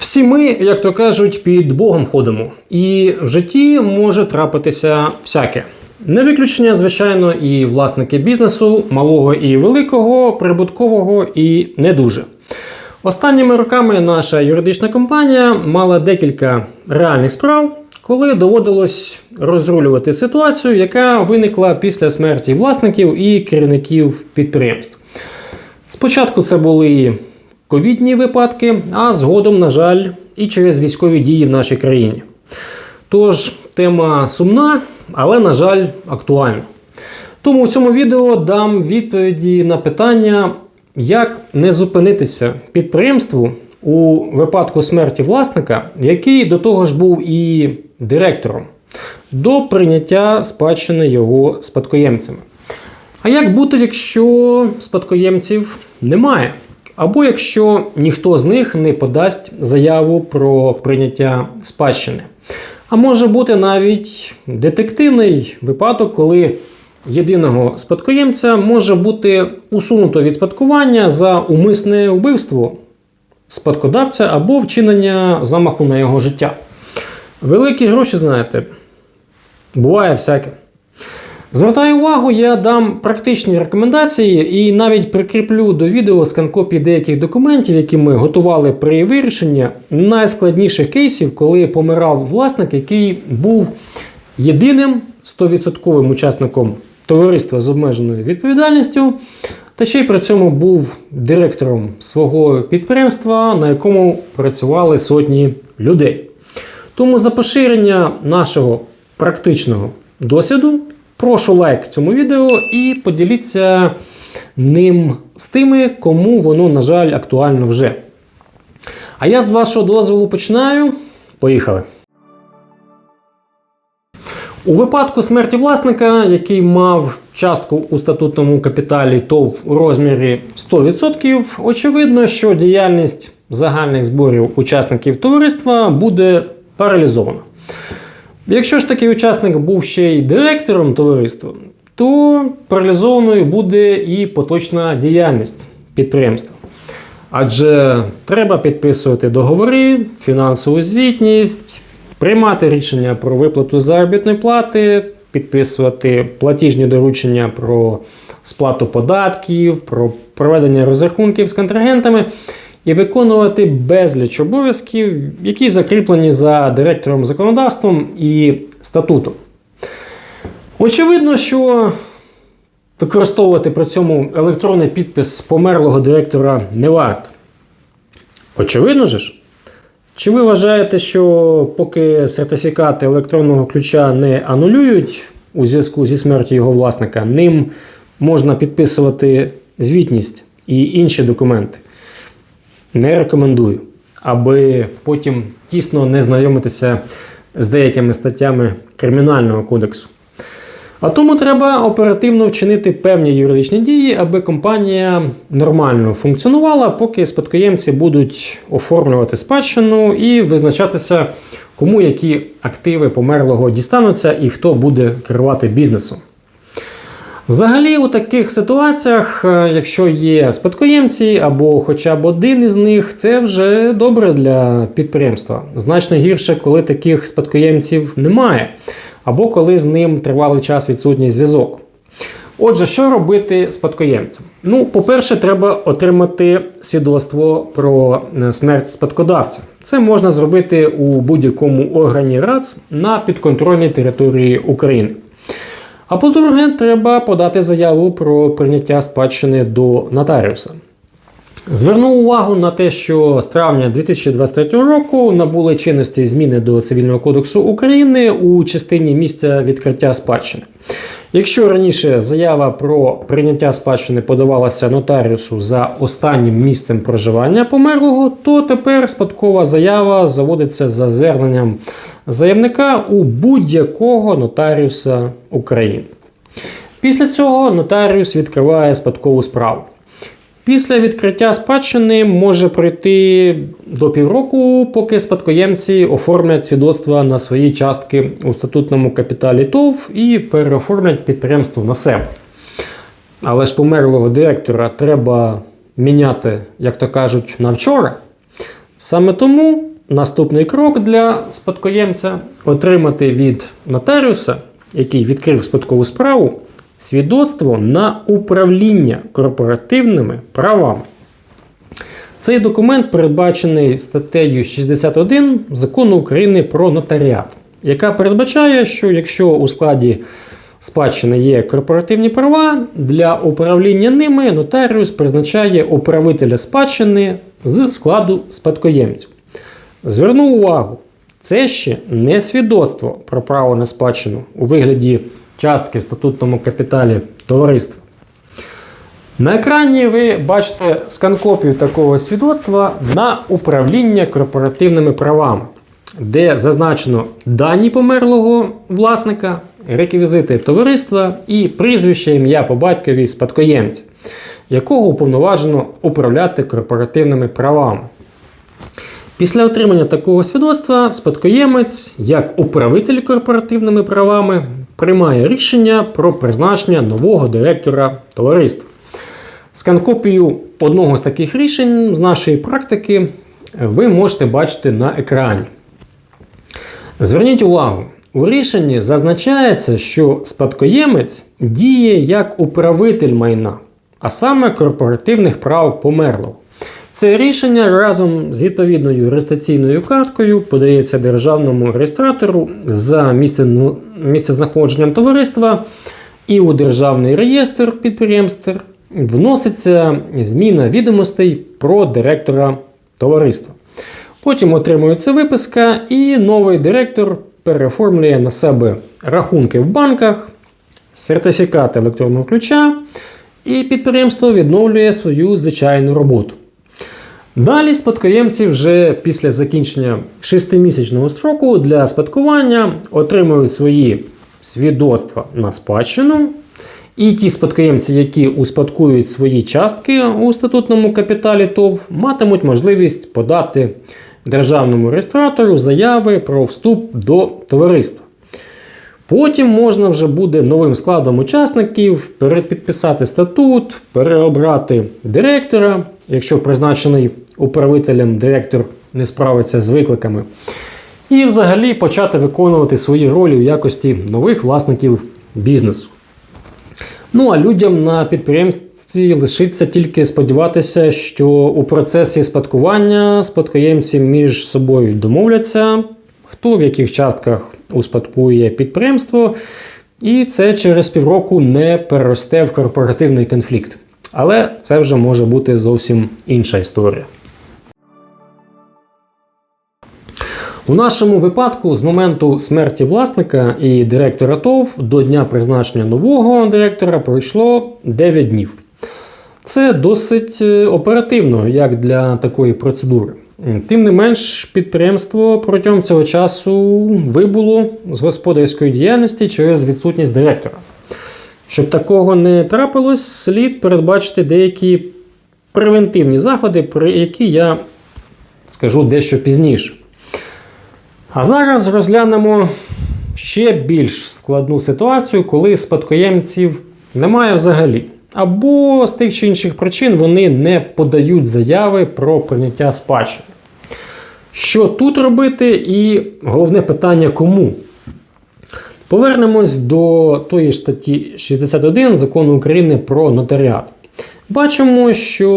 Всі ми, як то кажуть, під Богом ходимо, і в житті може трапитися всяке. Не виключення, звичайно, і власники бізнесу, малого і великого, прибуткового і не дуже. Останніми роками наша юридична компанія мала декілька реальних справ, коли доводилось розрулювати ситуацію, яка виникла після смерті власників і керівників підприємств. Спочатку це були ковідні випадки, а згодом, на жаль, і через військові дії в нашій країні. Тож тема сумна, але, на жаль, актуальна. Тому в цьому відео дам відповіді на питання, як не зупинитися підприємству у випадку смерті власника, який до того ж був і директором, до прийняття спадщини його спадкоємцями. А як бути, якщо спадкоємців немає? Або якщо ніхто з них не подасть заяву про прийняття спадщини? А може бути навіть детективний випадок, коли єдиного спадкоємця може бути усунуто від спадкування за умисне вбивство спадкодавця або вчинення замаху на його життя. Великі гроші, знаєте, буває всяке. Звертаю увагу, я дам практичні рекомендації і навіть прикріплю до відео скан-копії деяких документів, які ми готували при вирішенні найскладніших кейсів, коли помирав власник, який був єдиним 100% учасником товариства з обмеженою відповідальністю, та ще й при цьому був директором свого підприємства, на якому працювали сотні людей. Тому за поширення нашого практичного досвіду прошу лайк цьому відео і поділіться ним з тими, кому воно, на жаль, актуально вже. А я з вашого дозволу починаю. Поїхали. У випадку смерті власника, який мав частку у статутному капіталі ТОВ у розмірі 100%, очевидно, що діяльність загальних зборів учасників товариства буде паралізована. Якщо ж такий учасник був ще й директором товариства, то паралізованою буде і поточна діяльність підприємства. Адже треба підписувати договори, фінансову звітність, приймати рішення про виплату заробітної плати, підписувати платіжні доручення про сплату податків, про проведення розрахунків з контрагентами і виконувати безліч обов'язків, які закріплені за директором законодавством і статутом. Очевидно, що використовувати при цьому електронний підпис померлого директора не варто. Очевидно ж. Чи ви вважаєте, що поки сертифікати електронного ключа не анулюють у зв'язку зі смертю його власника, ним можна підписувати звітність і інші документи? Не рекомендую, аби потім тісно не знайомитися з деякими статтями Кримінального кодексу. А тому треба оперативно вчинити певні юридичні дії, аби компанія нормально функціонувала, поки спадкоємці будуть оформлювати спадщину і визначатися, кому які активи померлого дістануться і хто буде керувати бізнесом. Взагалі, у таких ситуаціях, е, якщо є спадкоємці або хоча б один із них, це вже добре для підприємства. Значно гірше, коли таких спадкоємців немає, або коли з ним тривалий час відсутній зв'язок. Отже, що робити спадкоємцям? Ну, по-перше, треба отримати свідоцтво про е, смерть спадкодавця. Це можна зробити у будь-якому органі РАЦ на підконтрольній території України. А по-друге, треба подати заяву про прийняття спадщини до нотаріуса. Зверну увагу на те, що з травня 2023 року набули чинності зміни до Цивільного кодексу України у частині місця відкриття спадщини. Якщо раніше заява про прийняття спадщини подавалася нотаріусу за останнім місцем проживання померлого, то тепер спадкова заява заводиться за зверненням заявника у будь-якого нотаріуса України. Після цього нотаріус відкриває спадкову справу. Після відкриття спадщини може пройти до півроку, поки спадкоємці оформлять свідоцтва на свої частки у статутному капіталі ТОВ і переоформлять підприємство на себе. Але ж померлого директора треба міняти, як то кажуть, на вчора. Саме тому наступний крок для спадкоємця отримати від нотаріуса, який відкрив спадкову справу, свідоцтво на управління корпоративними правами. Цей документ передбачений статтею 61 закону України про нотаріат, яка передбачає, що якщо у складі спадщини є корпоративні права, для управління ними нотаріус призначає управителя спадщини з складу спадкоємців. Зверну увагу, це ще не свідоцтво про право на спадщину у вигляді частки в статутному капіталі товариства. На екрані ви бачите скан-копію такого свідоцтва на управління корпоративними правами, де зазначено дані померлого власника, реквізити товариства і прізвище ім'я по батькові спадкоємця, якого уповноважено управляти корпоративними правами. Після отримання такого свідоцтва спадкоємець, як управитель корпоративними правами, приймає рішення про призначення нового директора товариства. Скан-копію одного з таких рішень з нашої практики ви можете бачити на екрані. Зверніть увагу, у рішенні зазначається, що спадкоємець діє як управитель майна, а саме корпоративних прав померлого. Це рішення разом з відповідною реєстраційною карткою подається державному реєстратору за місце, місцезнаходженням товариства і у державний реєстр підприємств вноситься зміна відомостей про директора товариства. Потім отримується виписка, і новий директор переоформлює на себе рахунки в банках, сертифікат електронного ключа, і підприємство відновлює свою звичайну роботу. Далі спадкоємці вже після закінчення 6-місячного строку для спадкування отримують свої свідоцтва на спадщину. І ті спадкоємці, які успадкують свої частки у статутному капіталі ТОВ, матимуть можливість подати державному реєстратору заяви про вступ до товариства. Потім можна вже буде новим складом учасників перепідписати статут, переобрати директора, якщо призначений управителем директор не справиться з викликами, і взагалі почати виконувати свої ролі в якості нових власників бізнесу. Ну а людям на підприємстві лишиться тільки сподіватися, що у процесі спадкування спадкоємці між собою домовляться, хто в яких частках успадкує підприємство, і це через півроку не переросте в корпоративний конфлікт. Але це вже може бути зовсім інша історія. У нашому випадку з моменту смерті власника і директора ТОВ до дня призначення нового директора пройшло 9 днів. Це досить е, оперативно, як для такої процедури. Тим не менш, підприємство протягом цього часу вибуло з господарської діяльності через відсутність директора. Щоб такого не трапилось, слід передбачити деякі превентивні заходи, про які я скажу дещо пізніше. А зараз розглянемо ще більш складну ситуацію, коли спадкоємців немає взагалі. Або з тих чи інших причин вони не подають заяви про прийняття спадщини. Що тут робити, і головне питання кому? Повернемось до тої статті 61 закону України про нотаріат. Бачимо, що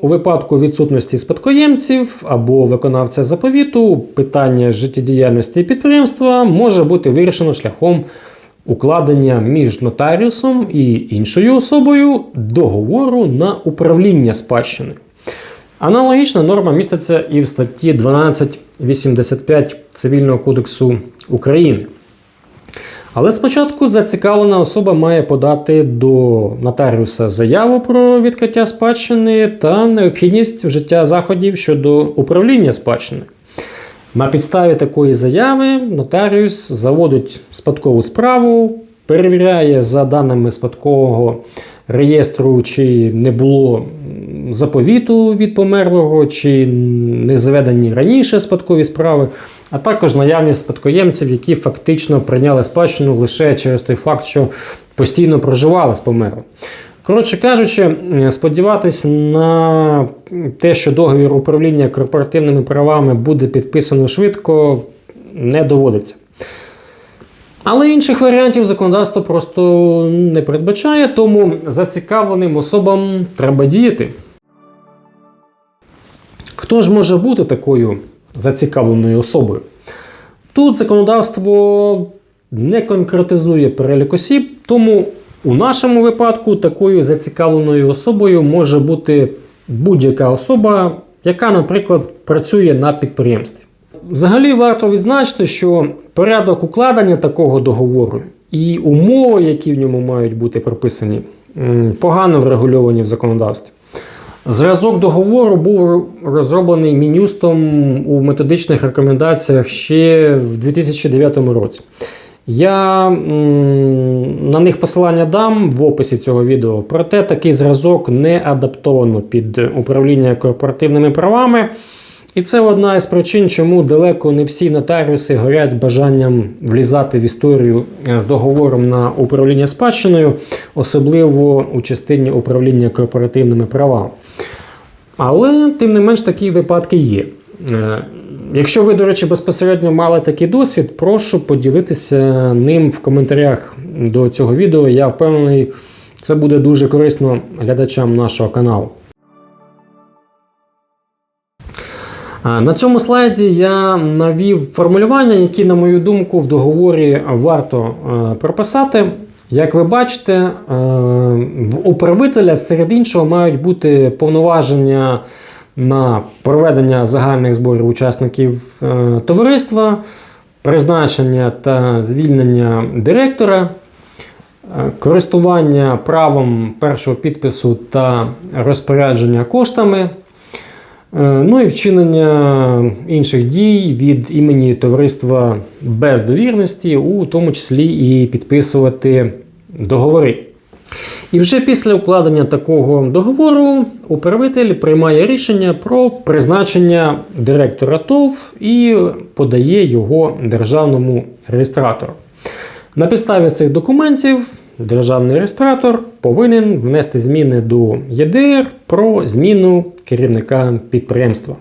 у випадку відсутності спадкоємців або виконавця заповіту питання життєдіяльності підприємства може бути вирішено шляхом укладення між нотаріусом і іншою особою договору на управління спадщини. Аналогічна норма міститься і в статті 1285 Цивільного кодексу України. Але спочатку зацікавлена особа має подати до нотаріуса заяву про відкриття спадщини та необхідність вжиття заходів щодо управління спадщини. На підставі такої заяви нотаріус заводить спадкову справу, перевіряє за даними спадкового реєстру, чи не було заповіту від померлого, чи не заведені раніше спадкові справи, а також наявність спадкоємців, які фактично прийняли спадщину лише через той факт, що постійно проживали з померлим. Коротше кажучи, сподіватись на те, що договір управління корпоративними правами буде підписано швидко, не доводиться. Але інших варіантів законодавство просто не передбачає, тому зацікавленим особам треба діяти. Хто ж може бути такою зацікавленою особою? Тут законодавство не конкретизує перелік осіб, тому у нашому випадку такою зацікавленою особою може бути будь-яка особа, яка, наприклад, працює на підприємстві. Взагалі варто відзначити, що порядок укладення такого договору і умови, які в ньому мають бути прописані, погано врегульовані в законодавстві. Зразок договору був розроблений Мінюстом у методичних рекомендаціях ще в 2009 році. Я на них посилання дам в описі цього відео, проте такий зразок не адаптовано під управління корпоративними правами. І це одна із причин, чому далеко не всі нотаріуси горять бажанням влізати в історію з договором на управління спадщиною, особливо у частині управління корпоративними правами. Але, тим не менш, такі випадки є. Е, Якщо ви, до речі, безпосередньо мали такий досвід, прошу поділитися ним в коментарях до цього відео. Я впевнений, це буде дуже корисно глядачам нашого каналу. На цьому слайді я навів формулювання, які, на мою думку, в договорі варто е, прописати. Як ви бачите, е, в управителя серед іншого мають бути повноваження на проведення загальних зборів учасників е, товариства, призначення та звільнення директора, е, користування правом першого підпису та розпорядження коштами. Ну і вчинення інших дій від імені товариства без довірності, у тому числі і підписувати договори. І вже після укладення такого договору управитель приймає рішення про призначення директора ТОВ і подає його державному реєстратору. На підставі цих документів державний реєстратор повинен внести зміни до ЄДР про зміну керівника підприємства.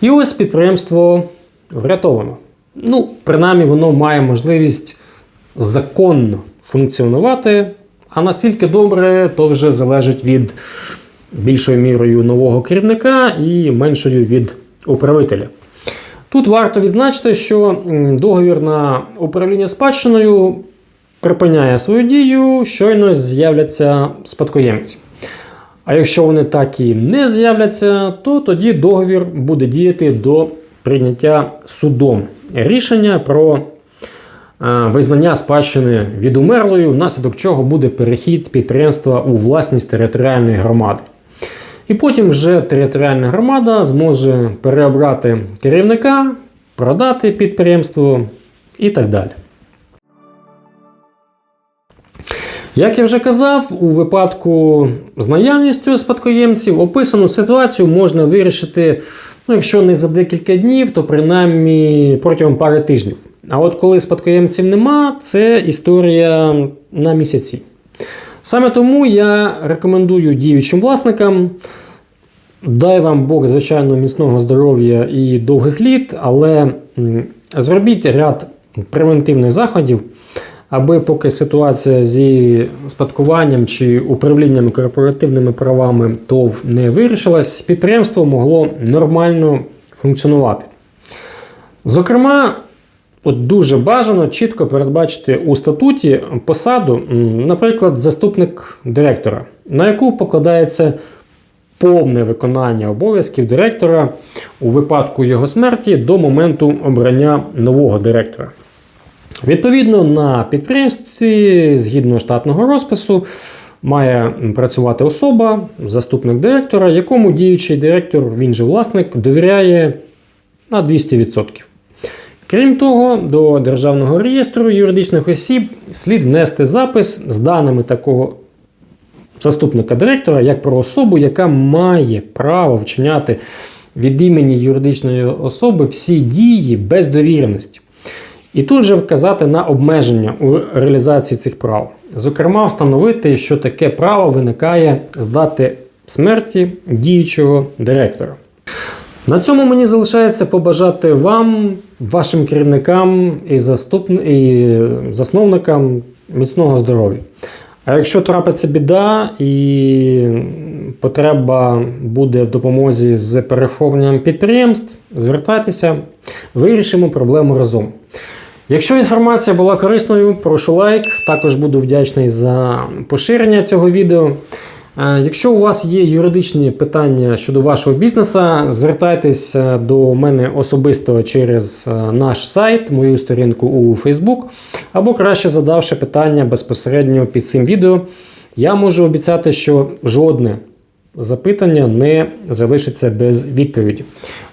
І ось підприємство врятовано. Ну, принаймні, воно має можливість законно функціонувати, а настільки добре, то вже залежить від більшою мірою нового керівника і меншою від управителя. Тут варто відзначити, що договір на управління спадщиною припиняє свою дію, щойно з'являться спадкоємці. А якщо вони так і не з'являться, то тоді договір буде діяти до прийняття судом рішення про визнання спадщини відумерлою, внаслідок чого буде перехід підприємства у власність територіальної громади. І потім вже територіальна громада зможе переобрати керівника, продати підприємство і так далі. Як я вже казав, у випадку з наявністю спадкоємців описану ситуацію можна вирішити, ну, якщо не за декілька днів, то принаймні протягом пари тижнів. А от коли спадкоємців нема, це історія на місяці. Саме тому я рекомендую діючим власникам. Дай вам Бог, звичайно, міцного здоров'я і довгих літ, але зробіть ряд превентивних заходів, аби поки ситуація зі спадкуванням чи управлінням корпоративними правами ТОВ не вирішилась, підприємство могло нормально функціонувати. Зокрема, от дуже бажано чітко передбачити у статуті посаду, наприклад, заступник директора, на яку покладається повне виконання обов'язків директора у випадку його смерті до моменту обрання нового директора. Відповідно, на підприємстві, згідно штатного розпису, має працювати особа, заступник директора, якому діючий директор, він же власник, довіряє на 200%. Крім того, до Державного реєстру юридичних осіб слід внести запис з даними такого заступника директора як про особу, яка має право вчиняти від імені юридичної особи всі дії без довіреності. І тут же вказати на обмеження у реалізації цих прав. Зокрема, встановити, що таке право виникає з дати смерті діючого директора. На цьому мені залишається побажати вам, вашим керівникам і, заступ... і засновникам міцного здоров'я. А якщо трапиться біда і потреба буде в допомозі з переформленням підприємств, звертайтеся, вирішимо проблему разом. Якщо інформація була корисною, прошу лайк. Також буду вдячний за поширення цього відео. Е, Якщо у вас є юридичні питання щодо вашого бізнесу, звертайтесь е, до мене особисто через е, наш сайт, мою сторінку у Facebook, або краще задавши питання безпосередньо під цим відео. Я можу обіцяти, що жодне запитання не залишиться без відповіді.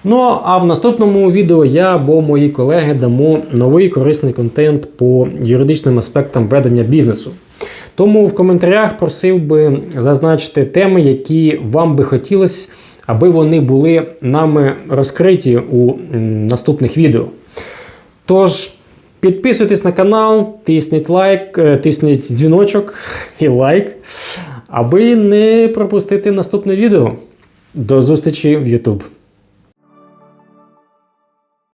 Ну а в наступному відео я або мої колеги дамо новий корисний контент по юридичним аспектам ведення бізнесу. Тому в коментарях просив би зазначити теми, які вам би хотілося, аби вони були нами розкриті у наступних відео. Тож, підписуйтесь на канал, тисніть лайк, е, тисніть дзвіночок і лайк, аби не пропустити наступне відео. До зустрічі в YouTube.